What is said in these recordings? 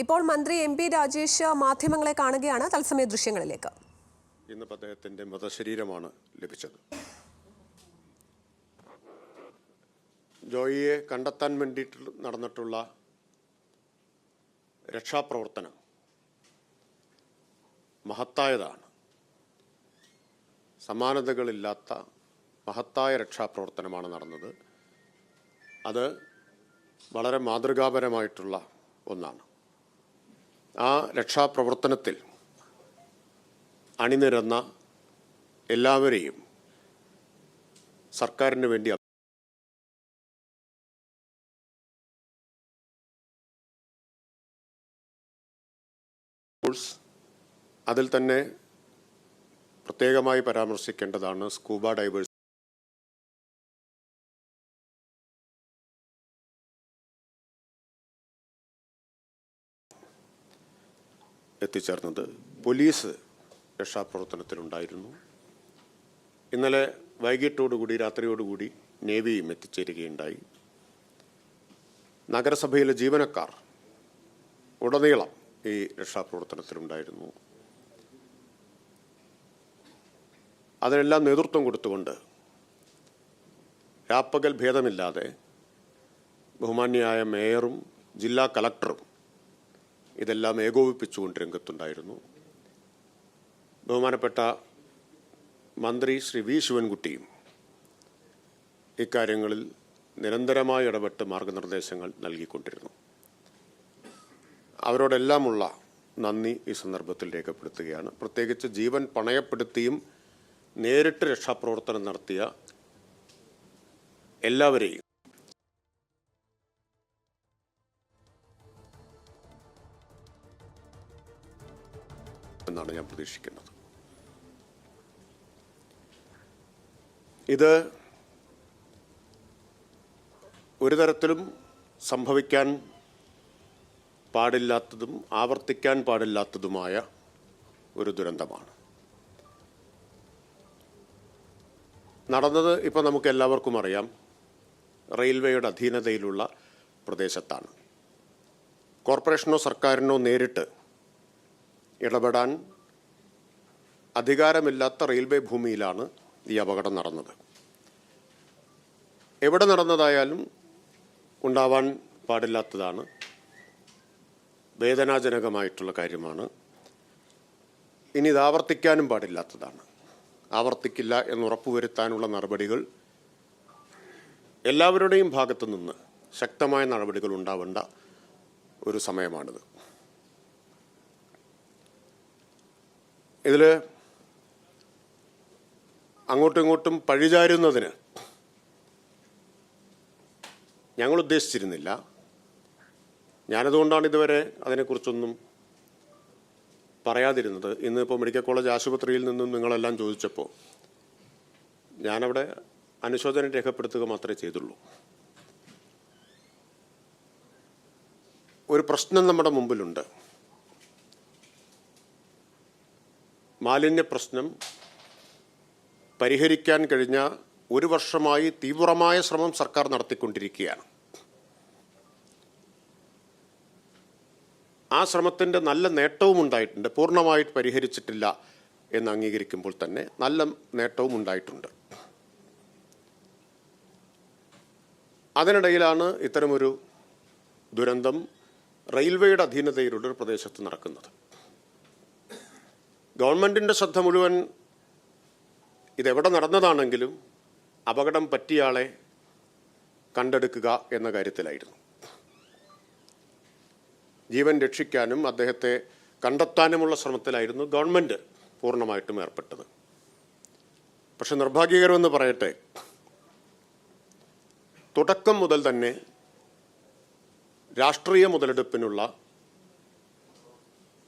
ഇപ്പോൾ മന്ത്രി M P Rajesh മാധ്യമങ്ങളെ കാണുകയാണ് തത്സമയ ദൃശ്യങ്ങളിലേക്ക്. ഇന്ന് അദ്ദേഹത്തിന്റെ മൃതശരീരമാണ് ലഭിച്ചത്. ജോയിയെ കണ്ടെത്താൻ വേണ്ടിയിട്ട് നടന്നിട്ടുള്ള രക്ഷാപ്രവർത്തനം മഹത്തായതാണ്. സമാനതകളില്ലാത്ത മഹത്തായ രക്ഷാപ്രവർത്തനമാണ് നടന്നത്. അത് വളരെ മാതൃകാപരമായിട്ടുള്ള ഒന്നാണ്. ആ രക്ഷാപ്രവർത്തനത്തിൽ അണിനിരന്ന എല്ലാവരെയും സർക്കാരിന് വേണ്ടി അതിൽ തന്നെ പ്രത്യേകമായി പരാമർശിക്കേണ്ടതാണ് സ്കൂബ ഡൈവേഴ്സ് എത്തിച്ചേർന്നത്. പോലീസ് രക്ഷാപ്രവർത്തനത്തിലുണ്ടായിരുന്നു. ഇന്നലെ വൈകിട്ടോടുകൂടി രാത്രിയോടുകൂടി നേവിയും എത്തിച്ചേരുകയുണ്ടായി. നഗരസഭയിലെ ജീവനക്കാർ ഉടനീളം ഈ രക്ഷാപ്രവർത്തനത്തിലുണ്ടായിരുന്നു. അതിനെല്ലാം നേതൃത്വം കൊടുത്തുകൊണ്ട് രാപ്പകൽ ഭേദമില്ലാതെ ബഹുമാന്യയായ മേയറും ജില്ലാ കലക്ടറും ഇതെല്ലാം ഏകോപിപ്പിച്ചുകൊണ്ട് രംഗത്തുണ്ടായിരുന്നു. ബഹുമാനപ്പെട്ട മന്ത്രി ശ്രീ വി ശിവൻകുട്ടിയും ഇക്കാര്യങ്ങളിൽ നിരന്തരമായി ഇടപെട്ട് മാർഗനിർദ്ദേശങ്ങൾ നൽകിക്കൊണ്ടിരുന്നു. അവരോടെല്ലാമുള്ള നന്ദി ഈ സന്ദർഭത്തിൽ രേഖപ്പെടുത്തുകയാണ്. പ്രത്യേകിച്ച് ജീവൻ പണയപ്പെടുത്തിയും നേരിട്ട് രക്ഷാപ്രവർത്തനം നടത്തിയ എല്ലാവരെയും എന്നാണ് ഞാൻ പ്രതീക്ഷിക്കുന്നത്. ഇത് ഒരു തരത്തിലും സംഭവിക്കാൻ പാടില്ലാത്തതും ആവർത്തിക്കാൻ പാടില്ലാത്തതുമായ ഒരു ദുരന്തമാണ്. നടന്നത് ഇപ്പോൾ നമുക്ക് എല്ലാവർക്കും അറിയാം. റെയിൽവേയുടെ അധീനതയിലുള്ള പ്രദേശത്താണ്. കോർപ്പറേഷനോ സർക്കാരിനോ നേരിട്ട് ഇടപെടാൻ അധികാരമില്ലാത്ത റെയിൽവേ ഭൂമിയിലാണ് ഈ അപകടം നടന്നത്. എവിടെ നടന്നതായാലും ഉണ്ടാവാൻ പാടില്ലാത്തതാണ്. വേദനാജനകമായിട്ടുള്ള കാര്യമാണ്. ഇനി ഇത് ആവർത്തിക്കാനും പാടില്ലാത്തതാണ്. ആവർത്തിക്കില്ല എന്ന് ഉറപ്പുവരുത്താനുള്ള നടപടികൾ എല്ലാവരുടെയും ഭാഗത്തു നിന്ന് ശക്തമായ നടപടികൾ ഉണ്ടാവേണ്ട ഒരു സമയമാണിത്. ഇതിൽ അങ്ങോട്ടും ഇങ്ങോട്ടും പഴിചാരുന്നതിന് ഞങ്ങൾ ഉദ്ദേശിച്ചിരുന്നില്ല. ഞാനതുകൊണ്ടാണ് ഇതുവരെ അതിനെക്കുറിച്ചൊന്നും പറയാതിരുന്നത്. ഇന്നിപ്പോൾ മെഡിക്കൽ കോളേജ് ആശുപത്രിയിൽ നിന്നും നിങ്ങളെല്ലാം ചോദിച്ചപ്പോൾ ഞാനവിടെ അനുശോചനം രേഖപ്പെടുത്തുക മാത്രമേ ചെയ്തുള്ളൂ. ഒരു പ്രശ്നം നമ്മുടെ മുമ്പിലുണ്ട്. മാലിന്യ പ്രശ്നം പരിഹരിക്കാൻ കഴിഞ്ഞ ഒരു വർഷമായി തീവ്രമായ ശ്രമം സർക്കാർ നടത്തിക്കൊണ്ടിരിക്കുകയാണ്. ആ ശ്രമത്തിന്റെ നല്ല നേട്ടവും ഉണ്ടായിട്ടുണ്ട്. പൂർണമായിട്ട് പരിഹരിച്ചിട്ടില്ല എന്ന് അംഗീകരിക്കുമ്പോൾ തന്നെ നല്ല നേട്ടവും ഉണ്ടായിട്ടുണ്ട്. അതിനിടയിലാണ് ഇത്തരമൊരു ദുരന്തം റെയിൽവേയുടെ അധീനതയിലുള്ള ഒരു പ്രദേശത്ത് നടക്കുന്നത്. ഗവൺമെന്റിന്റെ ശ്രദ്ധ മുഴുവൻ ഇതെവിടെ നടന്നതാണെങ്കിലും അപകടം പറ്റിയയാളെ കണ്ടെടുക്കുക എന്ന കാര്യത്തിലായിരുന്നു. ജീവൻ രക്ഷിക്കാനും അദ്ദേഹത്തെ കണ്ടെത്താനുമുള്ള ശ്രമത്തിലായിരുന്നു ഗവൺമെന്റ് പൂർണമായിട്ടും ഏർപ്പെട്ടത്. പക്ഷെ നിർഭാഗ്യകരമെന്ന് പറയട്ടെ തുടക്കം മുതൽ തന്നെ രാഷ്ട്രീയ മുതലെടുപ്പിനുള്ള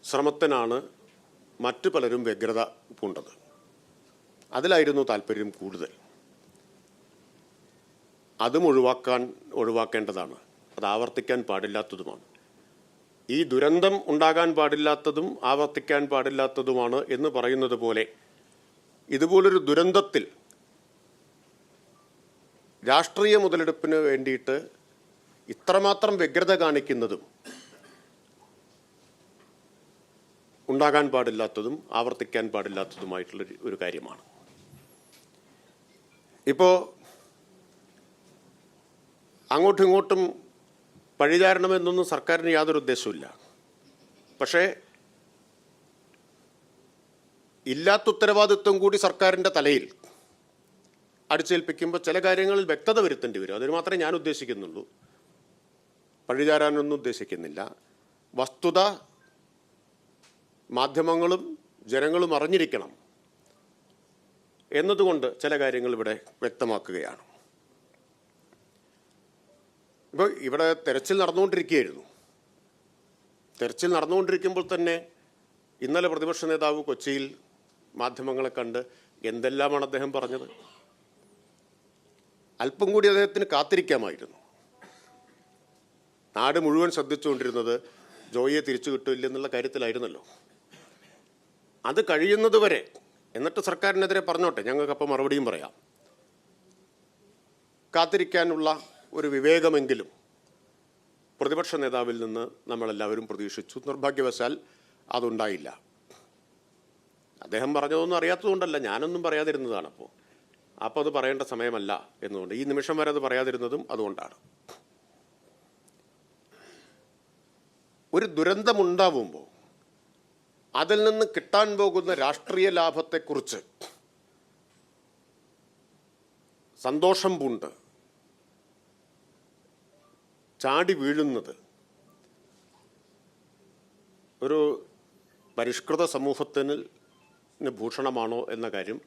ശ്രമത്തിനാണ് മറ്റു പലരും വ്യഗ്രത പൂണ്ടത്. അതിലായിരുന്നു താല്പര്യം കൂടുതൽ. അതും ഒഴിവാക്കാൻ ഒഴിവാക്കേണ്ടതാണ്. അത് ആവർത്തിക്കാൻ പാടില്ലാത്തതുമാണ്. ഈ ദുരന്തം ഉണ്ടാകാൻ പാടില്ലാത്തതും ആവർത്തിക്കാൻ പാടില്ലാത്തതുമാണ് എന്ന് പറയുന്നത് പോലെ ഇതുപോലൊരു ദുരന്തത്തിൽ രാഷ്ട്രീയ മുതലെടുപ്പിന് വേണ്ടിയിട്ട് ഇത്രമാത്രം വ്യഗ്രത കാണിക്കുന്നതും ഉണ്ടാകാൻ പാടില്ലാത്തതും ആവർത്തിക്കാൻ പാടില്ലാത്തതുമായിട്ടുള്ള ഒരു- കാര്യമാണ്. ഇപ്പോൾ അങ്ങോട്ടും ഇങ്ങോട്ടും പഴിചാരണമെന്നൊന്നും സർക്കാരിന് യാതൊരു ഉദ്ദേശവുമില്ല. പക്ഷേ ഇല്ലാത്ത ഉത്തരവാദിത്വം കൂടി സർക്കാരിന്റെ തലയിൽ അടിച്ചേൽപ്പിക്കുമ്പോൾ ചില കാര്യങ്ങളിൽ വ്യക്തത വരുത്തേണ്ടി വരും. അതിന് മാത്രമേ ഞാൻ ഉദ്ദേശിക്കുന്നുള്ളൂ. പഴിചാരാനൊന്നും ഉദ്ദേശിക്കുന്നില്ല. വസ്തുത മാധ്യമങ്ങളും ജനങ്ങളും അറിഞ്ഞിരിക്കണം എന്നതുകൊണ്ട് ചില കാര്യങ്ങൾ ഇവിടെ വ്യക്തമാക്കുകയാണ്. ഇപ്പോൾ ഇവിടെ തെരച്ചിൽ നടന്നുകൊണ്ടിരിക്കുകയായിരുന്നു. തെരച്ചിൽ നടന്നുകൊണ്ടിരിക്കുമ്പോൾ തന്നെ ഇന്നലെ പ്രതിപക്ഷ നേതാവ് കൊച്ചിയിൽ മാധ്യമങ്ങളെ കണ്ട് എന്തെല്ലാമാണ് അദ്ദേഹം പറഞ്ഞത്? അല്പം കൂടി അദ്ദേഹത്തിന് കാത്തിരിക്കാമായിരുന്നു. നാട് മുഴുവൻ ശ്രദ്ധിച്ചുകൊണ്ടിരുന്നത് ജോയിയെ തിരിച്ചു കിട്ടില്ല എന്നുള്ള കാര്യത്തിലായിരുന്നല്ലോ. അത് കഴിയുന്നത് വരെ എന്നിട്ട് സർക്കാരിനെതിരെ പറഞ്ഞോട്ടെ ഞങ്ങൾക്കപ്പോൾ മറുപടിയും പറയാം. കാത്തിരിക്കാനുള്ള ഒരു വിവേകമെങ്കിലും പ്രതിപക്ഷ നേതാവിൽ നിന്ന് നമ്മളെല്ലാവരും പ്രതീക്ഷിച്ചു. നിർഭാഗ്യവശാൽ അതുണ്ടായില്ല. അദ്ദേഹം പറഞ്ഞതൊന്നും അറിയാത്തതുകൊണ്ടല്ല ഞാനൊന്നും പറയാതിരുന്നതാണ് അപ്പോൾ അപ്പോൾ അത് പറയേണ്ട സമയമല്ല എന്നുകൊണ്ട് ഈ നിമിഷം വരെ അത് പറയാതിരുന്നതും അതുകൊണ്ടാണ്. ഒരു ദുരന്തമുണ്ടാവുമ്പോൾ അതിൽ നിന്ന് കിട്ടാൻ പോകുന്ന രാഷ്ട്രീയ ലാഭത്തെക്കുറിച്ച് സന്തോഷം പൂണ്ട്. ചാടി വീഴുന്നത് ഒരു പരിഷ്കൃത സമൂഹത്തിന് ഭൂഷണമാണോ എന്ന കാര്യം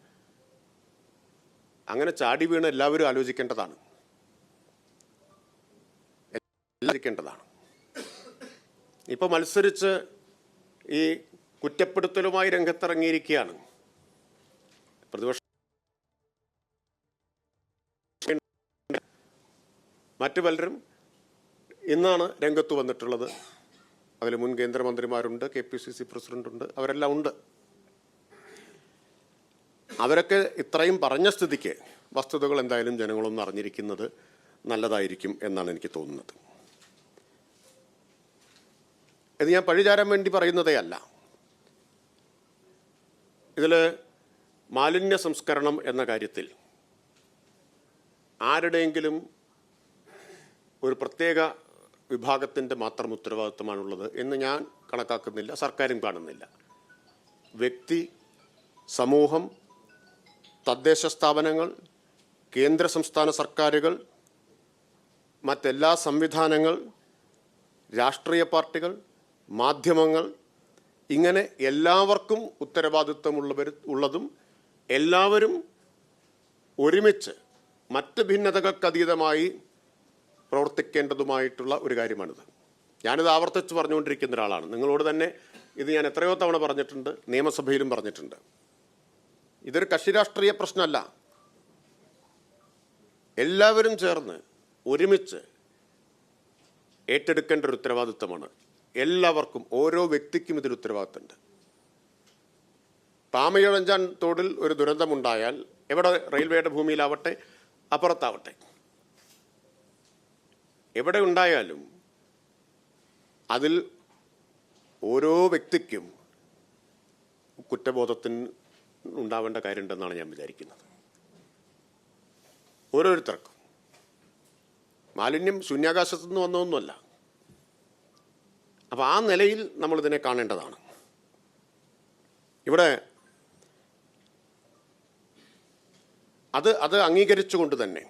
അങ്ങനെ ചാടി വീണ് എല്ലാവരും ആലോചിക്കേണ്ടതാണ്. ആലോചിക്കേണ്ടതാണ്. ഇപ്പൊ മത്സരിച്ച് ഈ കുറ്റപ്പെടുത്തലുമായി രംഗത്തിറങ്ങിയിരിക്കുകയാണ്. പ്രതിപക്ഷ മറ്റു പലരും ഇന്നാണ് രംഗത്ത് വന്നിട്ടുള്ളത്. അതിൽ മുൻ കേന്ദ്രമന്ത്രിമാരുണ്ട് കെ പി സി സി പ്രസിഡന്റുണ്ട് അവരെല്ലാം ഉണ്ട്. അവരൊക്കെ ഇത്രയും പറഞ്ഞ സ്ഥിതിക്ക് വസ്തുതകൾ എന്തായാലും ജനങ്ങളൊന്നും അറിഞ്ഞിരിക്കുന്നത് നല്ലതായിരിക്കും എന്നാണ് എനിക്ക് തോന്നുന്നത്. ഇത് ഞാൻ പഴിചാരാൻ വേണ്ടി പറയുന്നതേ അല്ല. ഇതിൽ മാലിന്യ സംസ്കരണം എന്ന കാര്യത്തിൽ ആരുടെയെങ്കിലും ഒരു പ്രത്യേക വിഭാഗത്തിന്റെ മാത്രം ഉത്തരവാദിത്വമാണുള്ളത് എന്ന് ഞാൻ കണക്കാക്കുന്നില്ല സർക്കാരും കാണുന്നില്ല. വ്യക്തി സമൂഹം തദ്ദേശ സ്ഥാപനങ്ങൾ കേന്ദ്ര സംസ്ഥാന സർക്കാരുകൾ മറ്റെല്ലാ സംവിധാനങ്ങൾ രാഷ്ട്രീയ പാർട്ടികൾ മാധ്യമങ്ങൾ ഇങ്ങനെ എല്ലാവർക്കും ഉത്തരവാദിത്വമുള്ളവർ ഉള്ളതും എല്ലാവരും ഒരുമിച്ച് മറ്റ് ഭിന്നതകൾക്കതീതമായി പ്രവർത്തിക്കേണ്ടതുമായിട്ടുള്ള ഒരു കാര്യമാണിത്. ഞാനിത് ആവർത്തിച്ച് പറഞ്ഞുകൊണ്ടിരിക്കുന്ന ഒരാളാണ്. നിങ്ങളോട് തന്നെ ഇത് ഞാൻ എത്രയോ തവണ പറഞ്ഞിട്ടുണ്ട് നിയമസഭയിലും പറഞ്ഞിട്ടുണ്ട്. ഇതൊരു കക്ഷി രാഷ്ട്രീയ പ്രശ്നമല്ല. എല്ലാവരും ചേർന്ന് ഒരുമിച്ച് ഏറ്റെടുക്കേണ്ട ഒരു ഉത്തരവാദിത്തമാണ് എല്ലാവർക്കും ഓരോ വ്യക്തിക്കും ഇതിൽ ഉത്തരവാദിത്തമുണ്ട്. പാമയഴഞ്ചാൻ തോടിൽ ഒരു ദുരന്തമുണ്ടായാൽ എവിടെ റെയിൽവേയുടെ ഭൂമിയിലാവട്ടെ അപ്പുറത്താവട്ടെ? എവിടെ ഉണ്ടായാലും അതിൽ ഓരോ വ്യക്തിക്കും കുറ്റബോധത്തിന് ഉണ്ടാവേണ്ട കാര്യമുണ്ടെന്നാണ് ഞാൻ വിചാരിക്കുന്നത്. ഓരോരുത്തർക്കും. മാലിന്യം ശൂന്യാകാശത്തു നിന്ന് വന്നതൊന്നുമല്ല. അപ്പോൾ ആ നിലയിൽ നമ്മളിതിനെ കാണേണ്ടതാണ്. ഇവിടെ അത് അത് അംഗീകരിച്ചുകൊണ്ട് തന്നെ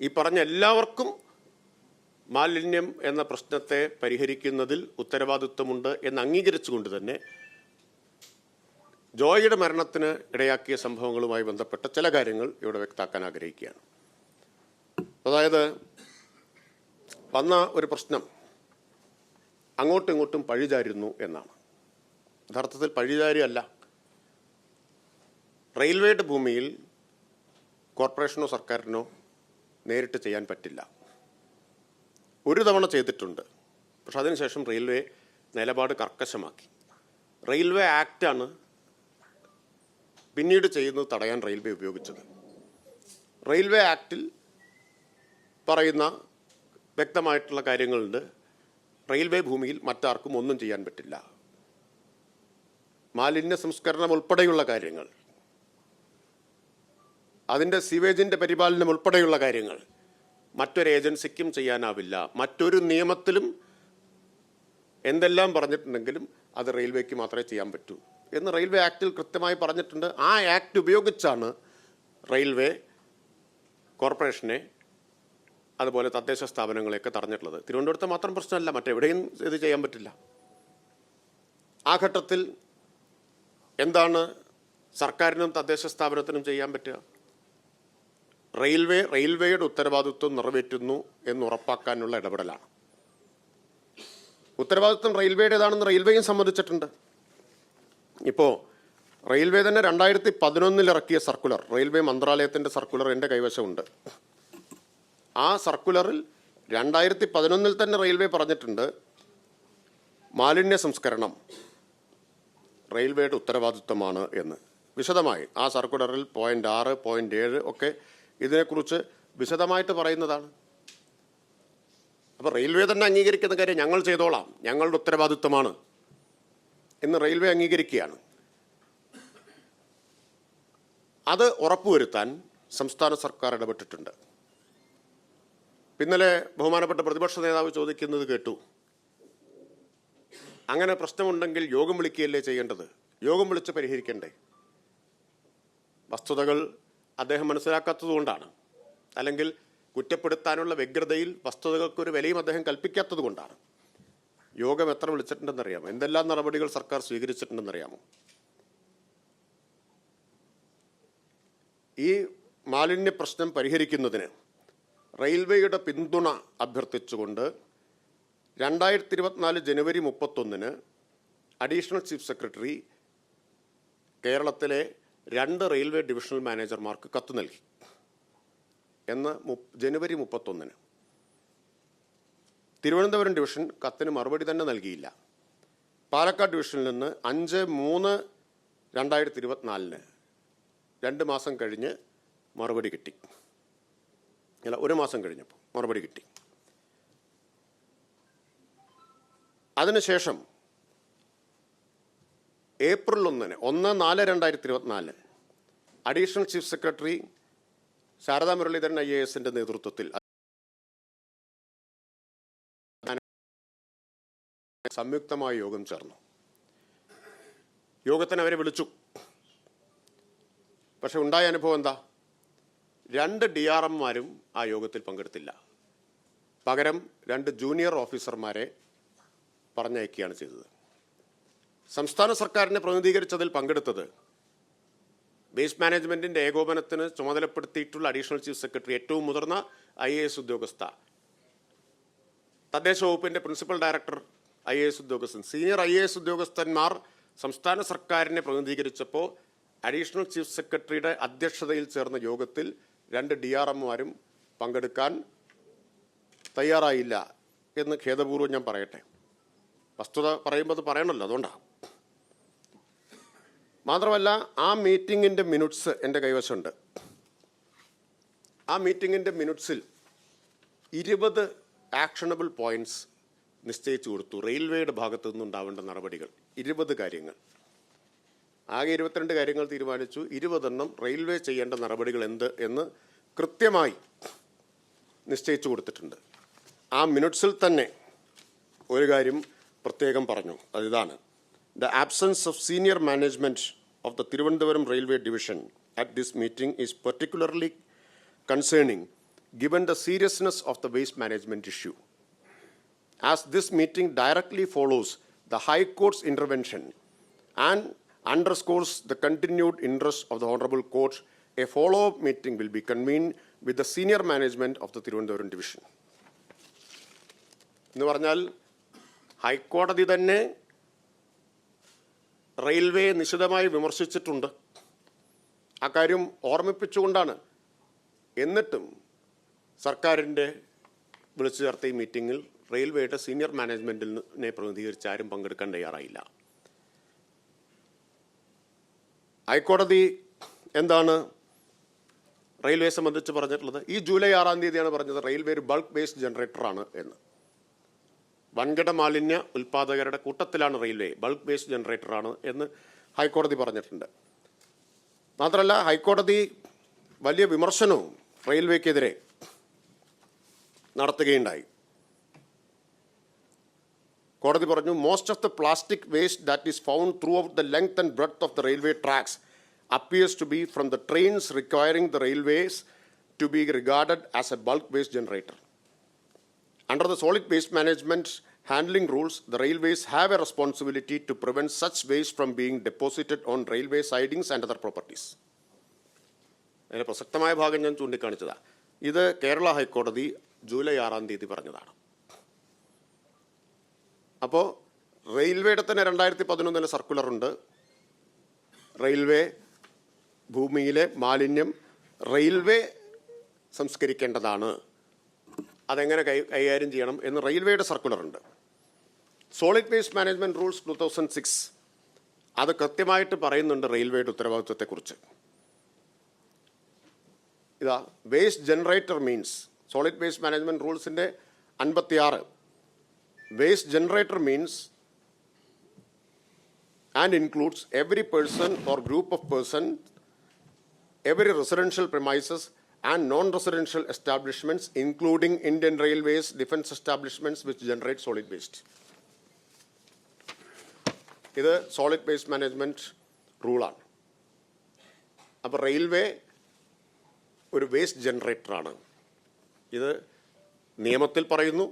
ഈ പറഞ്ഞ എല്ലാവർക്കും മാലിന്യം എന്ന പ്രശ്നത്തെ പരിഹരിക്കുന്നതിൽ ഉത്തരവാദിത്വമുണ്ട് എന്ന് അംഗീകരിച്ചുകൊണ്ട് തന്നെ ജോയിയുടെ മരണത്തിന് ഇടയാക്കിയ സംഭവങ്ങളുമായി ബന്ധപ്പെട്ട ചില കാര്യങ്ങൾ ഇവിടെ വ്യക്താക്കാൻ ആഗ്രഹിക്കുകയാണ്. അതായത് വന്ന ഒരു പ്രശ്നം അങ്ങോട്ടും ഇങ്ങോട്ടും പഴിചാരുന്നു എന്നാണ്. യഥാർത്ഥത്തിൽ പഴിചാരിയല്ല. റെയിൽവേയുടെ ഭൂമിയിൽ കോർപ്പറേഷനോ സർക്കാരിനോ നേരിട്ട് ചെയ്യാൻ പറ്റില്ല. ഒരു തവണ ചെയ്തിട്ടുണ്ട്. പക്ഷെ അതിനുശേഷം റെയിൽവേ നിലപാട് കർക്കശമാക്കി. റെയിൽവേ ആക്റ്റാണ് പിന്നീട് ചെയ്യുന്നത് തടയാൻ റെയിൽവേ ഉപയോഗിച്ചത്. റെയിൽവേ ആക്റ്റിൽ പറയുന്ന വ്യക്തമായിട്ടുള്ള കാര്യങ്ങളുണ്ട്. റെയിൽവേ ഭൂമിയിൽ മറ്റാർക്കും ഒന്നും ചെയ്യാൻ പറ്റില്ല. മാലിന്യ സംസ്കരണം ഉൾപ്പെടെയുള്ള കാര്യങ്ങൾ. അതിന്റെ സിവേജിന്റെ പരിപാലനം ഉൾപ്പെടെയുള്ള കാര്യങ്ങൾ. മറ്റൊരു ഏജൻസിക്കും ചെയ്യാനാവില്ല. മറ്റൊരു നിയമത്തിലും എന്തെല്ലാം പറഞ്ഞിട്ടുണ്ടെങ്കിലും അത് റെയിൽവേക്ക് മാത്രമേ ചെയ്യാൻ പറ്റൂ എന്ന് റെയിൽവേ ആക്ടിൽ കൃത്യമായി പറഞ്ഞിട്ടുണ്ട്. ആ ആക്ട് ഉപയോഗിച്ചാണ് റെയിൽവേ കോർപ്പറേഷനെ അതുപോലെ തദ്ദേശ സ്ഥാപനങ്ങളെയൊക്കെ തടഞ്ഞിട്ടുള്ളത്. തിരുവനന്തപുരത്ത് മാത്രം പ്രശ്നമല്ല മറ്റെവിടെയും ഇത് ചെയ്യാൻ പറ്റില്ല. ആ ഘട്ടത്തിൽ എന്താണ് സർക്കാരിനും തദ്ദേശ സ്ഥാപനത്തിനും ചെയ്യാൻ പറ്റുക? റെയിൽവേ റെയിൽവേയുടെ ഉത്തരവാദിത്വം നിറവേറ്റുന്നു എന്ന് ഉറപ്പാക്കാനുള്ള ഇടപെടലാണ്. ഉത്തരവാദിത്വം റെയിൽവേയുടേതാണെന്ന് റെയിൽവേയും സമ്മതിച്ചിട്ടുണ്ട്. ഇപ്പോൾ റെയിൽവേ തന്നെ രണ്ടായിരത്തി പതിനൊന്നിൽ ഇറക്കിയ സർക്കുലർ റെയിൽവേ മന്ത്രാലയത്തിന്റെ സർക്കുലർ എന്റെ കൈവശമുണ്ട്. ആ സർക്കുലറിൽ രണ്ടായിരത്തി പതിനൊന്നിൽ തന്നെ റെയിൽവേ പറഞ്ഞിട്ടുണ്ട് മാലിന്യ സംസ്കരണം റെയിൽവേയുടെ ഉത്തരവാദിത്വമാണ് എന്ന്. വിശദമായി ആ സർക്കുലറിൽ പോയിന്റ് ആറ് പോയിന്റ് ഏഴ് ഒക്കെ ഇതിനെക്കുറിച്ച് വിശദമായിട്ട് പറയുന്നതാണ്. അപ്പോൾ റെയിൽവേ തന്നെ അംഗീകരിക്കുന്ന കാര്യം ഞങ്ങൾ ചെയ്തോളാം ഞങ്ങളുടെ ഉത്തരവാദിത്വമാണ് എന്ന് റെയിൽവേ അംഗീകരിക്കുകയാണ്. അത് ഉറപ്പുവരുത്താൻ സംസ്ഥാന സർക്കാർ ഇടപെട്ടിട്ടുണ്ട്. ഇന്നലെ ബഹുമാനപ്പെട്ട പ്രതിപക്ഷ നേതാവ് ചോദിക്കുന്നത് കേട്ടു. അങ്ങനെ പ്രശ്നമുണ്ടെങ്കിൽ യോഗം വിളിക്കുകയല്ലേ ചെയ്യേണ്ടത്? യോഗം വിളിച്ച് പരിഹരിക്കണ്ടേ? വസ്തുതകൾ അദ്ദേഹം മനസ്സിലാക്കാത്തതുകൊണ്ടാണ് അല്ലെങ്കിൽ കുറ്റപ്പെടുത്താനുള്ള വ്യഗ്രതയിൽ വസ്തുതകൾക്കൊരു വിലയും അദ്ദേഹം കൽപ്പിക്കാത്തത് കൊണ്ടാണ്. യോഗം എത്ര വിളിച്ചിട്ടുണ്ടെന്നറിയാമോ? എന്തെല്ലാം നടപടികൾ സർക്കാർ സ്വീകരിച്ചിട്ടുണ്ടെന്നറിയാമോ? ഈ മാലിന്യ പ്രശ്നം പരിഹരിക്കുന്നതിന് റെയിൽവേയുടെ പിന്തുണ അഭ്യർത്ഥിച്ചുകൊണ്ട് രണ്ടായിരത്തി ഇരുപത്തിനാല് ജനുവരി മുപ്പത്തൊന്നിന് അഡീഷണൽ ചീഫ് സെക്രട്ടറി കേരളത്തിലെ രണ്ട് റെയിൽവേ ഡിവിഷണൽ മാനേജർമാർക്ക് കത്ത് നൽകി. എന്ന് ജനുവരി മുപ്പത്തൊന്നിന്. തിരുവനന്തപുരം ഡിവിഷൻ കത്തിന് മറുപടി തന്നെ നൽകിയില്ല. പാലക്കാട് ഡിവിഷനിൽ നിന്ന് അഞ്ച് മൂന്ന് രണ്ടായിരത്തി ഇരുപത്തിനാലിന് രണ്ട് മാസം കഴിഞ്ഞ് മറുപടി കിട്ടി. അല്ല ഒരു മാസം കഴിഞ്ഞപ്പോൾ മറുപടി കിട്ടി. അതിനുശേഷം ഏപ്രിൽ ഒന്നിന് ഒന്ന് നാല് രണ്ടായിരത്തി ഇരുപത്തിനാല് additional chief secretary Sharada Muraleedharan I A എസിന്റെ നേതൃത്വത്തിൽ സംയുക്തമായ യോഗം ചേർന്നു. യോഗത്തിന് അവരെ വിളിച്ചു. പക്ഷെ ഉണ്ടായ അനുഭവം എന്താ? രണ്ട് ഡി ആർ എംമാരും ആ യോഗത്തിൽ പങ്കെടുത്തില്ല. പകരം രണ്ട് ജൂനിയർ ഓഫീസർമാരെ പറഞ്ഞയക്കുകയാണ് ചെയ്തത്. സംസ്ഥാന സർക്കാരിനെ പ്രതിനിധീകരിച്ചതിൽ പങ്കെടുത്തത് ബേസ് മാനേജ്മെന്റിന്റെ ഏകോപനത്തിന് ചുമതലപ്പെടുത്തിയിട്ടുള്ള അഡീഷണൽ ചീഫ് സെക്രട്ടറി ഏറ്റവും മുതിർന്ന ഐ എ എസ് ഉദ്യോഗസ്ഥ. തദ്ദേശ വകുപ്പിന്റെ principal director I A S ഉദ്യോഗസ്ഥൻ. സീനിയർ ഐ എ എസ് ഉദ്യോഗസ്ഥന്മാർ സംസ്ഥാന സർക്കാരിനെ പ്രതിനിധീകരിച്ചപ്പോൾ അഡീഷണൽ ചീഫ് സെക്രട്ടറിയുടെ അധ്യക്ഷതയിൽ ചേർന്ന യോഗത്തിൽ രണ്ട് ഡി ആർ എമ്മാരും പങ്കെടുക്കാൻ തയ്യാറായില്ല എന്ന് ഖേദപൂർവം ഞാൻ പറയട്ടെ. വസ്തുത പറയുമ്പോൾ അത് പറയണമല്ലോ അതുകൊണ്ടാണ് മാത്രമല്ല ആ മീറ്റിങ്ങിന്റെ മിനിറ്റ്സ് എന്റെ കൈവശമുണ്ട്. ആ മീറ്റിങ്ങിന്റെ മിനിറ്റ്സിൽ ഇരുപത് ആക്ഷണബിൾ പോയിന്റ്സ് നിശ്ചയിച്ചു കൊടുത്തു. റെയിൽവേയുടെ ഭാഗത്തു നിന്നുണ്ടാവേണ്ട നടപടികൾ ഇരുപത് കാര്യങ്ങൾ. ആകെ ഇരുപത്തിരണ്ട് കാര്യങ്ങൾ തീരുമാനിച്ചു. ഇരുപതെണ്ണം റെയിൽവേ ചെയ്യേണ്ട നടപടികൾ എന്ത് എന്ന് കൃത്യമായി നിശ്ചയിച്ചു കൊടുത്തിട്ടുണ്ട്. ആ മിനിറ്റ്സിൽ തന്നെ ഒരു കാര്യം പ്രത്യേകം പറഞ്ഞു. അതിതാണ് the absence of senior management of the Thiruvananthapuram railway division at this meeting is particularly concerning given the seriousness of the waste management issue. As this meeting directly follows the High Court's and underscores the continued interest of the Honorable Court, a follow-up meeting will be convened with the senior management of the Tirunelveli division. എന്ന് പറഞ്ഞാൽ ഹൈക്കോടതി തന്നെ railway നിശിതമായി വിമർശിച്ചിട്ടുണ്ട് ആ കാര്യം ഓർമ്മിപ്പിച്ചുകൊണ്ടാണ് എന്നിട്ടും സർക്കാരിന്റെ വിളിച്ചു ചേർത്ത ഈ മീറ്റിംഗിൽ റെയിൽവേയുടെ സീനിയർ മാനേജ്മെന്റിനെ പ്രതിനിധീകരിച്ച് ആരും പങ്കെടുക്കാൻ തയ്യാറായില്ല ഹൈക്കോടതി എന്താണ് റെയിൽവേ സംബന്ധിച്ച് പറഞ്ഞിട്ടുള്ളത്? ഈ ജൂലൈ ആറാം തീയതിയാണ് പറഞ്ഞത് റെയിൽവേ ഒരു ബൾക്ക് ബേസ്ഡ് ജനറേറ്ററാണ് എന്ന്. വൻകിട മാലിന്യ ഉൽപാദകരുടെ കൂട്ടത്തിലാണ് റെയിൽവേ ബൾക്ക് ബേസ്ഡ് ജനറേറ്ററാണ് എന്ന് ഹൈക്കോടതി പറഞ്ഞിട്ടുണ്ട്. മാത്രമല്ല ഹൈക്കോടതി വലിയ വിമർശനവും റെയിൽവേക്കെതിരെ നടത്തുകയുണ്ടായി. കോടതി പറഞ്ഞു most of the plastic waste that is found throughout the length and breadth of the railway tracks appears to be from the trains requiring the railways to be regarded as a bulk waste generator Under the solid waste management handling rules, the railways have a responsibility to prevent such waste from being deposited on railway sidings and other properties. അതിന്റെ പ്രസക്തമായ ഭാഗം ഞാൻ ചൂണ്ടിക്കാണിച്ചതാണ് ഇത് കേരള ഹൈക്കോടതി July ആറാം തീയതി പറഞ്ഞതാണ്. അപ്പോൾ റെയിൽവേയുടെ തന്നെ രണ്ടായിരത്തി പതിനൊന്നിലെ സർക്കുലറുണ്ട് റെയിൽവേ ഭൂമിയിലെ മാലിന്യം റെയിൽവേ സംസ്കരിക്കേണ്ടതാണ്. അതെങ്ങനെ കൈ കൈകാര്യം ചെയ്യണം എന്ന് റെയിൽവേയുടെ സർക്കുലറുണ്ട് solid waste management rules two thousand six അത് കൃത്യമായിട്ട് പറയുന്നുണ്ട് റെയിൽവേയുടെ ഉത്തരവാദിത്വത്തെക്കുറിച്ച്. ഇതാ waste generator means solid waste management റൂൾസിന്റെ അൻപത്തിയാറ്. Waste generator means and includes every person or group of person, every residential premises and non-residential establishments, including Indian Railways, defense establishments which generate solid waste. ഇത് solid waste management റൂളാണ് അപ്പോൾ railway ഒരു waste ജനറേറ്ററാണ് ഇത് നിയമത്തിൽ പറയുന്നു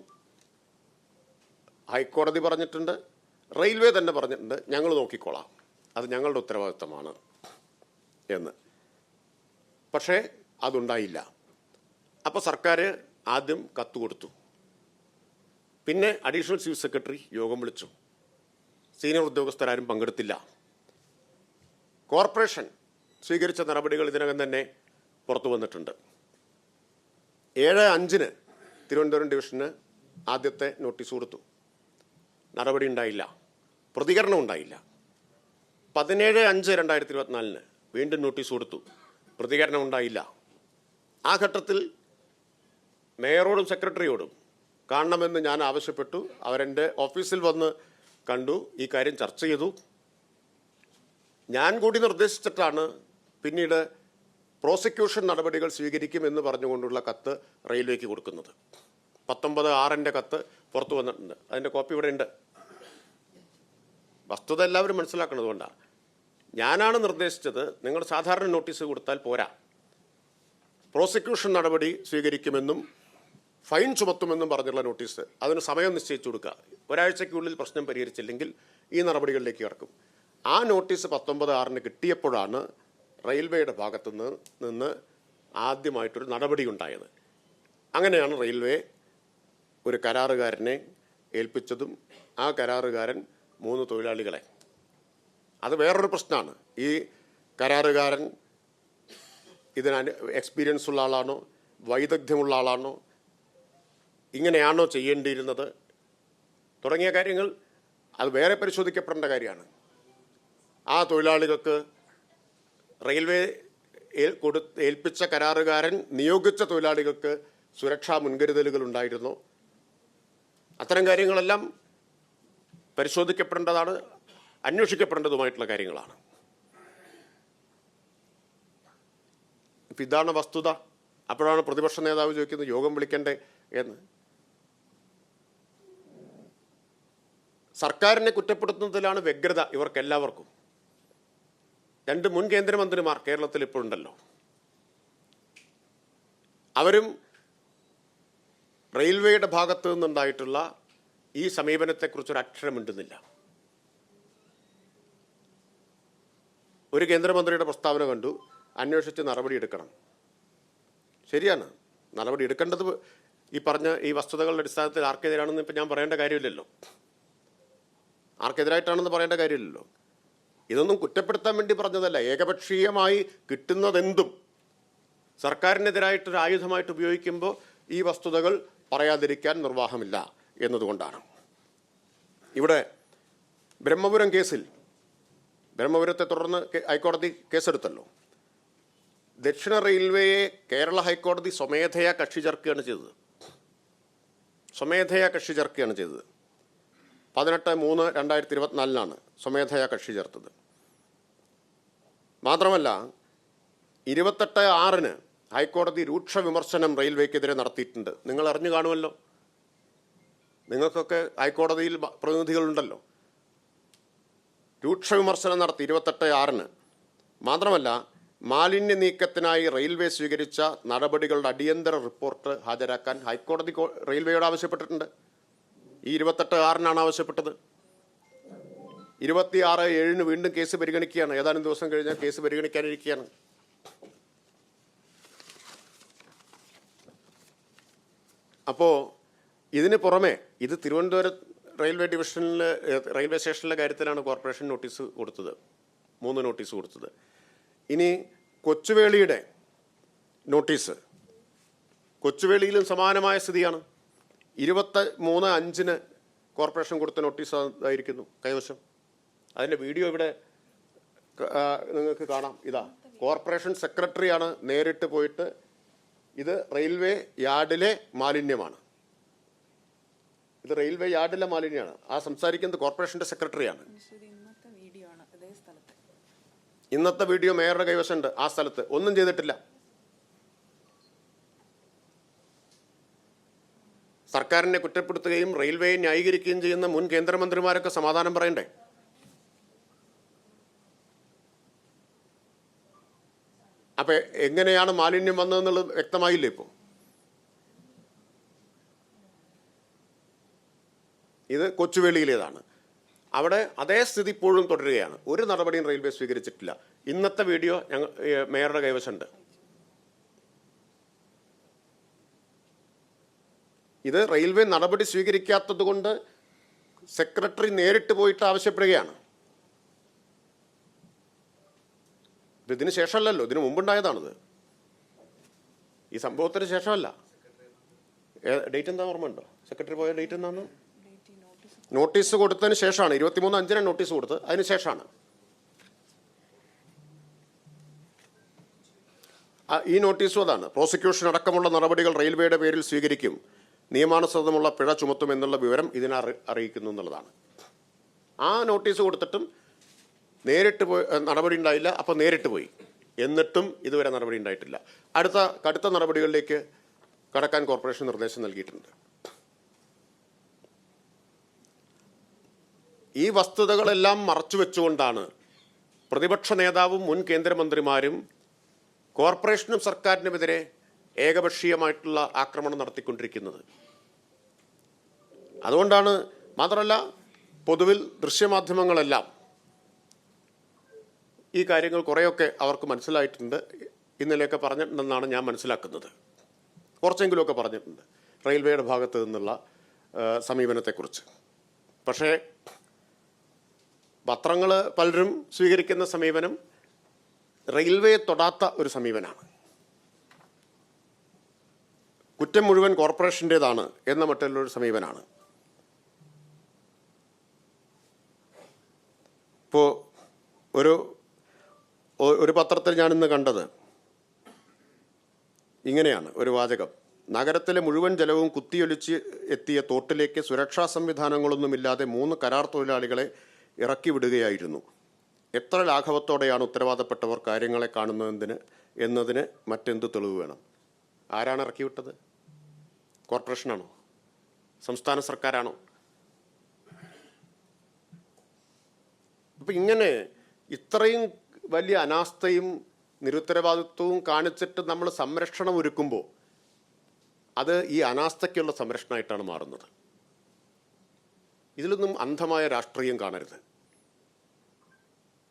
ഹൈക്കോടതി പറഞ്ഞിട്ടുണ്ട് railway തന്നെ പറഞ്ഞിട്ടുണ്ട് ഞങ്ങൾ നോക്കിക്കോളാം. അത് ഞങ്ങളുടെ ഉത്തരവാദിത്തമാണ് എന്ന്. പക്ഷേ അതുണ്ടായില്ല. അപ്പോൾ സർക്കാർ ആദ്യം കത്ത് കൊടുത്തു. പിന്നെ അഡീഷണൽ ചീഫ് സെക്രട്ടറി യോഗം വിളിച്ചു. സീനിയർ ഉദ്യോഗസ്ഥരാരും പങ്കെടുത്തില്ല. കോർപ്പറേഷൻ സ്വീകരിച്ച നടപടികൾ ഇതിനകം തന്നെ പുറത്തു വന്നിട്ടുണ്ട്. ഏഴ് അഞ്ചിന് തിരുവനന്തപുരം ഡിവിഷന് ആദ്യത്തെ നോട്ടീസ് കൊടുത്തു. നടപടി ഉണ്ടായില്ല. പ്രതികരണം ഉണ്ടായില്ല. പതിനേഴ് അഞ്ച് രണ്ടായിരത്തി ഇരുപത്തിനാലിന് വീണ്ടും നോട്ടീസ് കൊടുത്തു. പ്രതികരണം ഉണ്ടായില്ല. ആ ഘട്ടത്തിൽ മേയറോടും സെക്രട്ടറിയോടും കാണണമെന്ന് ഞാൻ ആവശ്യപ്പെട്ടു. അവരെന്റെ ഓഫീസിൽ വന്ന് കണ്ടു. ഈ കാര്യം ചർച്ച ചെയ്തു. ഞാൻ കൂടി നിർദ്ദേശിച്ചിട്ടാണ് പിന്നീട് പ്രോസിക്യൂഷൻ നടപടികൾ സ്വീകരിക്കുമെന്ന് പറഞ്ഞുകൊണ്ടുള്ള കത്ത് റെയിൽവേക്ക് കൊടുക്കുന്നത്. പത്തൊമ്പത് ആറിന്റെ കത്ത് പുറത്തു വന്നിട്ടുണ്ട്. അതിന്റെ കോപ്പി ഇവിടെ ഉണ്ട്. വസ്തുത എല്ലാവരും മനസ്സിലാക്കുന്നത് കൊണ്ടാണ്. ഞാനാണ് നിർദ്ദേശിച്ചത് നിങ്ങൾ സാധാരണ നോട്ടീസ് കൊടുത്താൽ പോരാ. പ്രോസിക്യൂഷൻ നടപടി സ്വീകരിക്കുമെന്നും ഫൈൻ ചുമത്തുമെന്നും പറഞ്ഞുള്ള നോട്ടീസ്. അതിന് സമയം നിശ്ചയിച്ചു കൊടുക്കുക. ഒരാഴ്ചയ്ക്കുള്ളിൽ പ്രശ്നം പരിഹരിച്ചില്ലെങ്കിൽ ഈ നടപടികളിലേക്ക് കിടക്കും ആ നോട്ടീസ് പത്തൊമ്പത് ആറിന് കിട്ടിയപ്പോഴാണ് റെയിൽവേയുടെ ഭാഗത്തു നിന്ന് ആദ്യമായിട്ടൊരു നടപടി ഉണ്ടായത്. അങ്ങനെയാണ് റെയിൽവേ ഒരു കരാറുകാരനെ ഏൽപ്പിച്ചതും ആ കരാറുകാരൻ മൂന്ന് തൊഴിലാളികളെ. അത് വേറൊരു പ്രശ്നമാണ്. ഈ കരാറുകാരൻ ഇതിന് എക്സ്പീരിയൻസ് ഉള്ള ആളാണോ വൈദഗ്ധ്യമുള്ള ആളാണോ ഇങ്ങനെയാണോ ചെയ്യേണ്ടിയിരുന്നത് തുടങ്ങിയ കാര്യങ്ങൾ അത് വേറെ പരിശോധിക്കപ്പെടേണ്ട കാര്യമാണ്. ആ തൊഴിലാളികൾക്ക് റെയിൽവേ കൊടു ഏൽപ്പിച്ച കരാറുകാരൻ നിയോഗിച്ച തൊഴിലാളികൾക്ക് സുരക്ഷാ മുൻകരുതലുകൾ ഉണ്ടായിരുന്നു. അത്തരം കാര്യങ്ങളെല്ലാം പരിശോധിക്കപ്പെടേണ്ടതാണ് അന്വേഷിക്കപ്പെടേണ്ടതുമായിട്ടുള്ള കാര്യങ്ങളാണ്. ഇപ്പം ഇതാണ് വസ്തുത. അപ്പോഴാണ് പ്രതിപക്ഷ നേതാവ് ചോദിക്കുന്നത് യോഗം വിളിക്കണ്ടേ എന്ന്. സർക്കാരിനെ കുറ്റപ്പെടുത്തുന്നതിലാണ് വ്യഗ്രത ഇവർക്കെല്ലാവർക്കും. രണ്ട് മുൻ കേന്ദ്രമന്ത്രിമാർ കേരളത്തിൽ ഇപ്പോഴുണ്ടല്ലോ അവരും റെയിൽവേയുടെ ഭാഗത്തു നിന്നുണ്ടായിട്ടുള്ള ഈ സമീപനത്തെക്കുറിച്ചൊരു അക്ഷരം മിണ്ടുന്നില്ല ഒരു കേന്ദ്രമന്ത്രിയുടെ പ്രസ്താവന കണ്ടു. അന്വേഷിച്ച് നടപടിയെടുക്കണം. ശരിയാണ്. നടപടി എടുക്കേണ്ടത് ഈ പറഞ്ഞ ഈ വസ്തുതകളുടെ അടിസ്ഥാനത്തിൽ ആർക്കെതിരാണെന്ന് ഇപ്പം ഞാൻ പറയേണ്ട കാര്യമില്ലല്ലോ. ആർക്കെതിരായിട്ടാണെന്ന് പറയേണ്ട കാര്യമില്ലല്ലോ. ഇതൊന്നും കുറ്റപ്പെടുത്താൻ വേണ്ടി പറഞ്ഞതല്ല. ഏകപക്ഷീയമായി കിട്ടുന്നതെന്തും. സർക്കാരിനെതിരായിട്ടൊരു ആയുധമായിട്ട് ഉപയോഗിക്കുമ്പോൾ ഈ വസ്തുതകൾ പറയാതിരിക്കാൻ നിർവാഹമില്ല. എന്നതുകൊണ്ടാണ്. ഇവിടെ ബ്രഹ്മപുരം കേസിൽ ബ്രഹ്മപുരത്തെ തുടർന്ന് ഹൈക്കോടതി കേസെടുത്തല്ലോ. ദക്ഷിണ റെയിൽവേയെ കേരള ഹൈക്കോടതി സ്വമേധയാ കക്ഷി ചേർക്കുകയാണ് ചെയ്തത്. സ്വമേധയാ കക്ഷി ചേർക്കുകയാണ് ചെയ്തത്. പതിനെട്ട് മൂന്ന് രണ്ടായിരത്തി ഇരുപത്തിനാലിനാണ് സ്വമേധയാ കക്ഷി ചേർത്തത്. മാത്രമല്ല ഇരുപത്തെട്ട് ആറിന് ഹൈക്കോടതി രൂക്ഷ വിമർശനം റെയിൽവേക്കെതിരെ നടത്തിയിട്ടുണ്ട്. നിങ്ങൾ അറിഞ്ഞു കാണുമല്ലോ. നിങ്ങൾക്കൊക്കെ ഹൈക്കോടതിയിൽ പ്രതിനിധികളുണ്ടല്ലോ. രൂക്ഷ വിമർശനം നടത്തി ഇരുപത്തെട്ട് ആറിന്. മാത്രമല്ല മാലിന്യ നീക്കത്തിനായി റെയിൽവേ സ്വീകരിച്ച നടപടികളുടെ അടിയന്തര റിപ്പോർട്ട് ഹാജരാക്കാൻ ഹൈക്കോടതി റെയിൽവേയോട് ആവശ്യപ്പെട്ടിട്ടുണ്ട്. ഈ ഇരുപത്തെട്ട് ആറിനാണ് ആവശ്യപ്പെട്ടത്. ഇരുപത്തിയാറ് ഏഴിന് വീണ്ടും കേസ് പരിഗണിക്കുകയാണ്. ഏതാനും ദിവസം കഴിഞ്ഞ കേസ് പരിഗണിക്കാനിരിക്കുകയാണ്. അപ്പോൾ ഇതിന് പുറമെ ഇത് തിരുവനന്തപുരം റെയിൽവേ ഡിവിഷനിൽ റെയിൽവേ സ്റ്റേഷനിലെ കാര്യത്തിലാണ് കോർപ്പറേഷൻ നോട്ടീസ് കൊടുത്തത്. മൂന്ന് നോട്ടീസ് കൊടുത്തത്. ഇനി കൊച്ചുവേളിയുടെ നോട്ടീസ്. കൊച്ചുവേളിയിലും സമാനമായ സ്ഥിതിയാണ്. ഇരുപത്തി മൂന്ന് അഞ്ചിന് കോർപ്പറേഷൻ കൊടുത്ത നോട്ടീസ് ആയിരിക്കുന്നു കൈവശം. അതിന്റെ വീഡിയോ ഇവിടെ നിങ്ങൾക്ക് കാണാം. ഇതാ കോർപ്പറേഷൻ സെക്രട്ടറിയാണ് നേരിട്ട് പോയിട്ട് ഇത് റെയിൽവേ യാർഡിലെ മാലിന്യമാണ്. ഇത് റെയിൽവേ യാർഡിലെ മാലിന്യമാണ് ആ സംസാരിക്കുന്നത് കോർപ്പറേഷന്റെ സെക്രട്ടറിയാണ്. ഇന്നത്തെ വീഡിയോ മേയറുടെ കൈവശമുണ്ട്. ആ സ്ഥലത്ത്. ഒന്നും ചെയ്തിട്ടില്ല. സർക്കാരിനെ കുറ്റപ്പെടുത്തുകയും റെയിൽവേയെ ന്യായീകരിക്കുകയും ചെയ്യുന്ന മുൻ കേന്ദ്രമന്ത്രിമാരൊക്കെ സമാധാനം പറയണ്ടേ? അപ്പൊ എങ്ങനെയാണ് മാലിന്യം വന്നതെന്നുള്ളത് വ്യക്തമായില്ലേ ഇപ്പോൾ ഇത് കൊച്ചുവേളിയിലേതാണ്. അവിടെ അതേ സ്ഥിതി ഇപ്പോഴും തുടരുകയാണ്. ഒരു നടപടിയും റെയിൽവേ സ്വീകരിച്ചിട്ടില്ല. ഇന്നത്തെ വീഡിയോ ഞങ്ങൾ മേയറുടെ കൈവശമുണ്ട്. ഇത് റെയിൽവേ നടപടി സ്വീകരിക്കാത്തത് കൊണ്ട് സെക്രട്ടറി നേരിട്ട് പോയിട്ട് ആവശ്യപ്പെടുകയാണ്. ഇത് ഇതിന് ശേഷമല്ലല്ലോ. ഇതിനു മുമ്പുണ്ടായതാണിത്. ഈ സംഭവത്തിന് ശേഷമല്ല. ഡേറ്റ് എന്താ ഓർമ്മയുണ്ടോ? സെക്രട്ടറി പോയ ഡേറ്റ് എന്താണെന്ന് നോട്ടീസ് കൊടുത്തതിന് ശേഷമാണ്. ഇരുപത്തിമൂന്ന് അഞ്ചിന് നോട്ടീസ് കൊടുത്ത് അതിന് ശേഷമാണ്. ഈ നോട്ടീസും അതാണ്. പ്രോസിക്യൂഷൻ അടക്കമുള്ള നടപടികൾ റെയിൽവേയുടെ പേരിൽ സ്വീകരിക്കും. നിയമാനുസൃതമുള്ള പിഴ ചുമത്തും എന്നുള്ള വിവരം ഇതിനെ അറി- അറിയിക്കുന്നു എന്നുള്ളതാണ്. ആ നോട്ടീസ് കൊടുത്തിട്ടും നേരിട്ട് പോയി നടപടി ഉണ്ടായില്ല. അപ്പോൾ നേരിട്ട് പോയി. എന്നിട്ടും ഇതുവരെ നടപടി ഉണ്ടായിട്ടില്ല. അടുത്ത കടുത്ത നടപടികളിലേക്ക് കടക്കാൻ കോർപ്പറേഷൻ നിർദ്ദേശം നൽകിയിട്ടുണ്ട്. ഈ വസ്തുതകളെല്ലാം മറച്ചുവെച്ചുകൊണ്ടാണ് പ്രതിപക്ഷ നേതാവും മുൻ കേന്ദ്രമന്ത്രിമാരും കോർപ്പറേഷനും സർക്കാരിനുമെതിരെ ഏകപക്ഷീയമായിട്ടുള്ള ആക്രമണം നടത്തിക്കൊണ്ടിരിക്കുന്നത്. അതുകൊണ്ടാണ് മാത്രമല്ല പൊതുവിൽ ദൃശ്യമാധ്യമങ്ങളെല്ലാം ഈ കാര്യങ്ങൾ കുറേയൊക്കെ അവർക്ക് മനസ്സിലായിട്ടുണ്ട്. ഇന്നലെയൊക്കെ പറഞ്ഞിട്ടുണ്ടെന്നാണ് ഞാൻ മനസ്സിലാക്കുന്നത്. കുറച്ചെങ്കിലുമൊക്കെ പറഞ്ഞിട്ടുണ്ട് റെയിൽവേയുടെ ഭാഗത്ത് നിന്നുള്ള സമീപനത്തെക്കുറിച്ച്. പക്ഷേ പത്രങ്ങൾ പലരും സ്വീകരിക്കുന്ന സമീപനം റെയിൽവേ തൊടാത്ത ഒരു സമീപനമാണ്. കുറ്റം മുഴുവൻ കോർപ്പറേഷന്റേതാണ് എന്ന മറ്റുള്ളൊരു സമീപനമാണ് ഇപ്പോൾ ഒരു ഒരു പത്രത്തിൽ ഞാനിന്ന് കണ്ടത് ഇങ്ങനെയാണ് ഒരു വാചകം. നഗരത്തിലെ മുഴുവൻ ജലവും കുത്തിയൊലിച്ച് എത്തിയ തോട്ടിലേക്ക് സുരക്ഷാ സംവിധാനങ്ങളൊന്നുമില്ലാതെ മൂന്ന് കരാർ തൊഴിലാളികളെ ഇറക്കി വിടുകയായിരുന്നു. എത്ര ലാഘവത്തോടെയാണ് ഉത്തരവാദപ്പെട്ടവർ കാര്യങ്ങളെ കാണുന്നതിന് എന്നതിന് മറ്റെന്ത് തെളിവ് വേണം? ആരാണ് ഇറക്കി വിട്ടത്? കോർപ്പറേഷനാണോ? സംസ്ഥാന സർക്കാരാണോ? അപ്പം ഇങ്ങനെ ഇത്രയും വലിയ അനാസ്ഥയും നിരുത്തരവാദിത്വവും കാണിച്ചിട്ട് നമ്മൾ സംരക്ഷണം ഒരുക്കുമ്പോൾ അത് ഈ അനാസ്ഥയ്ക്കുള്ള സംരക്ഷണമായിട്ടാണ് മാറുന്നത്. ഇതിലൊന്നും അന്ധമായ രാഷ്ട്രീയം കാണരുത്.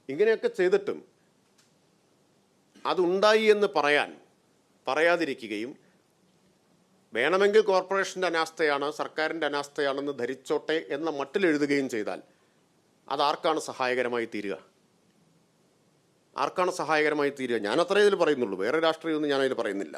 ഇങ്ങനെയൊക്കെ ചെയ്തിട്ടും അതുണ്ടായി എന്ന് പറയാൻ പറയാതിരിക്കുകയും വേണമെങ്കിൽ കോർപ്പറേഷന്റെ അനാസ്ഥയാണ് സർക്കാരിന്റെ അനാസ്ഥയാണെന്ന് ധരിച്ചോട്ടെ എന്ന മട്ടിൽ എഴുതുകയും ചെയ്താൽ അതാർക്കാണ് സഹായകരമായി തീരുക? ആർക്കാണ് സഹായകരമായി തീരുക? ഞാൻ ഇതിൽ പറയുന്നുള്ളൂ. വേറെ രാഷ്ട്രീയമൊന്നും ഞാനതിൽ പറയുന്നില്ല.